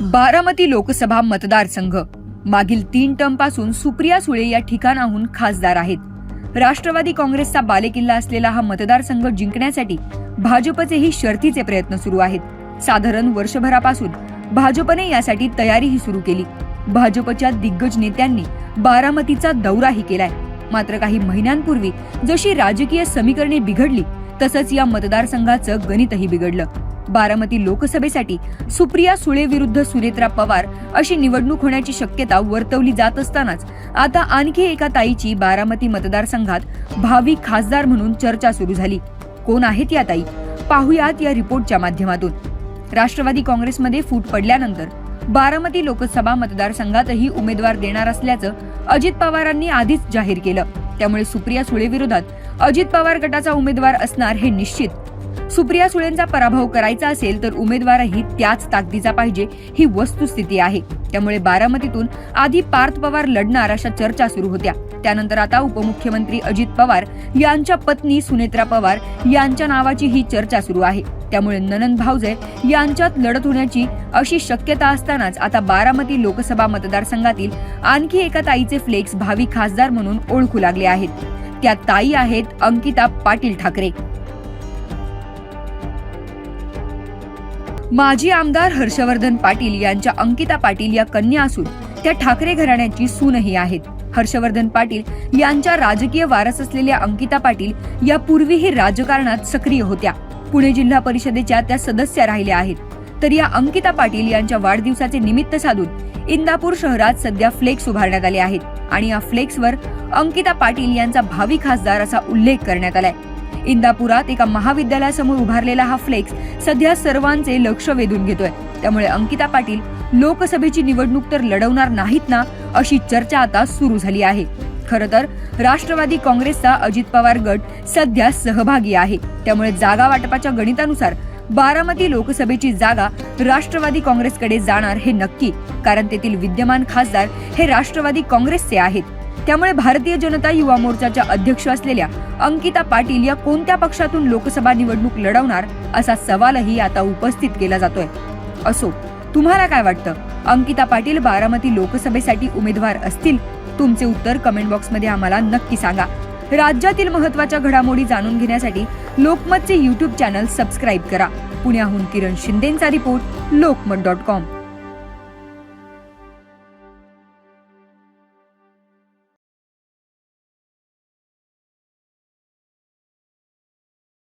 बारामती लोकसभा मतदारसंघ. मागील तीन टर्मपासून सुप्रिया सुळे या ठिकाणाहून खासदार आहेत. राष्ट्रवादी काँग्रेसचा बालेकिल्ला असलेला हा मतदारसंघ जिंकण्यासाठी भाजपचेही शर्थीचे प्रयत्न सुरू आहेत. साधारण वर्षभरापासून भाजपने यासाठी तयारीही सुरू केली. भाजपच्या दिग्गज नेत्यांनी बारामतीचा दौराही केलाय. मात्र काही महिन्यांपूर्वी जशी राजकीय समीकरणे बिघडली तसंच या मतदारसंघाचं गणितही बिघडलं. बारामती लोकसभेसाठी सुप्रिया सुळे विरुद्ध सुनेत्रा पवार अशी निवडणूक होण्याची शक्यता वर्तवली जात असतानाच आता आणखी एका ताईची बारामती मतदारसंघात भावी खासदार म्हणून चर्चा सुरू झाली. कोण आहेत या ताई? पाहुयात या रिपोर्टच्या माध्यमातून. राष्ट्रवादी काँग्रेसमध्ये फूट पडल्यानंतर बारामती लोकसभा मतदारसंघातही उमेदवार देणार असल्याचं अजित पवारांनी आधीच जाहीर केलं. त्यामुळे सुप्रिया सुळे विरोधात अजित पवार गटाचा उमेदवार असणार हे निश्चित. सुप्रिया सुळेंचा पराभव करायचा असेल तर उमेदवारही त्याच ताकदीचा पाहिजे ही वस्तुस्थिती आहे. त्यामुळे बारामतीतून आधी पार्थ पवार लढणार अशा चर्चा सुरू होत्या. त्यानंतर आता उपमुख्यमंत्री अजित पवार यांच्या पत्नी सुनेत्रा पवार यांच्या नावाची ही चर्चा सुरू आहे. त्यामुळे ननंद भाऊजे यांच्यात लढत होण्याची अशी शक्यता असतानाच आता बारामती लोकसभा मतदारसंघातील आणखी एका ताईचे फ्लेक्स भावी खासदार म्हणून ओळखू लागले आहेत. त्या ताई आहेत अंकिता पाटील ठाकरे. माजी आमदार हर्षवर्धन पाटील यांच्या अंकिता पाटील या कन्या असून त्या ठाकरे घराण्याची सूनही आहेत. हर्षवर्धन पाटील यांच्या राजकीय वारस असलेल्या अंकिता पाटील यापूर्वीही राजकारणात सक्रिय होत्या. पुणे जिल्हा परिषदेच्या त्या सदस्य राहिल्या आहेत. तर या अंकिता पाटील यांच्या वाढदिवसाचे निमित्त साधून इंदापूर शहरात सध्या फ्लेक्स उभारण्यात आले आहेत आणि या फ्लेक्सवर अंकिता पाटील यांचा भावी खासदार असा उल्लेख करण्यात आलाय. इंदापुरात एका महाविद्यालयासमोर उभारलेला हा फ्लेक्स सध्या सर्वांचे लक्ष वेधून घेतोय. त्यामुळे अंकिता पाटील लोकसभेची निवडणूक तर लढवणार नाहीत ना अशी चर्चा आता सुरू झाली आहे. खर तर राष्ट्रवादी काँग्रेसचा अजित पवार गट सध्या सहभागी आहे. त्यामुळे जागा वाटपाच्या गणितानुसार बारामती लोकसभेची जागा राष्ट्रवादी काँग्रेसकडे जाणार हे नक्की कारण तेथील विद्यमान खासदार हे राष्ट्रवादी काँग्रेसचे आहेत. त्यामुळे भारतीय जनता युवा मोर्चाच्या अध्यक्ष असलेल्या अंकिता पाटील या कोणत्या पक्षातून लोकसभा निवडणूक लढवणार असा सवालही आता उपस्थित केला जातोय. असो तुम्हाला काय वाटतं? अंकिता पाटील बारामती लोकसभेसाठी उमेदवार असतील? तुमचे उत्तर कमेंट बॉक्समध्ये आम्हाला नक्की सांगा. राज्यातील महत्त्वाच्या घडामोडी जाणून घेण्यासाठी लोकमतचे यूट्यूब चॅनल सबस्क्राईब करा. पुण्याहून किरण शिंदेचा रिपोर्ट लोकमत डॉट कॉम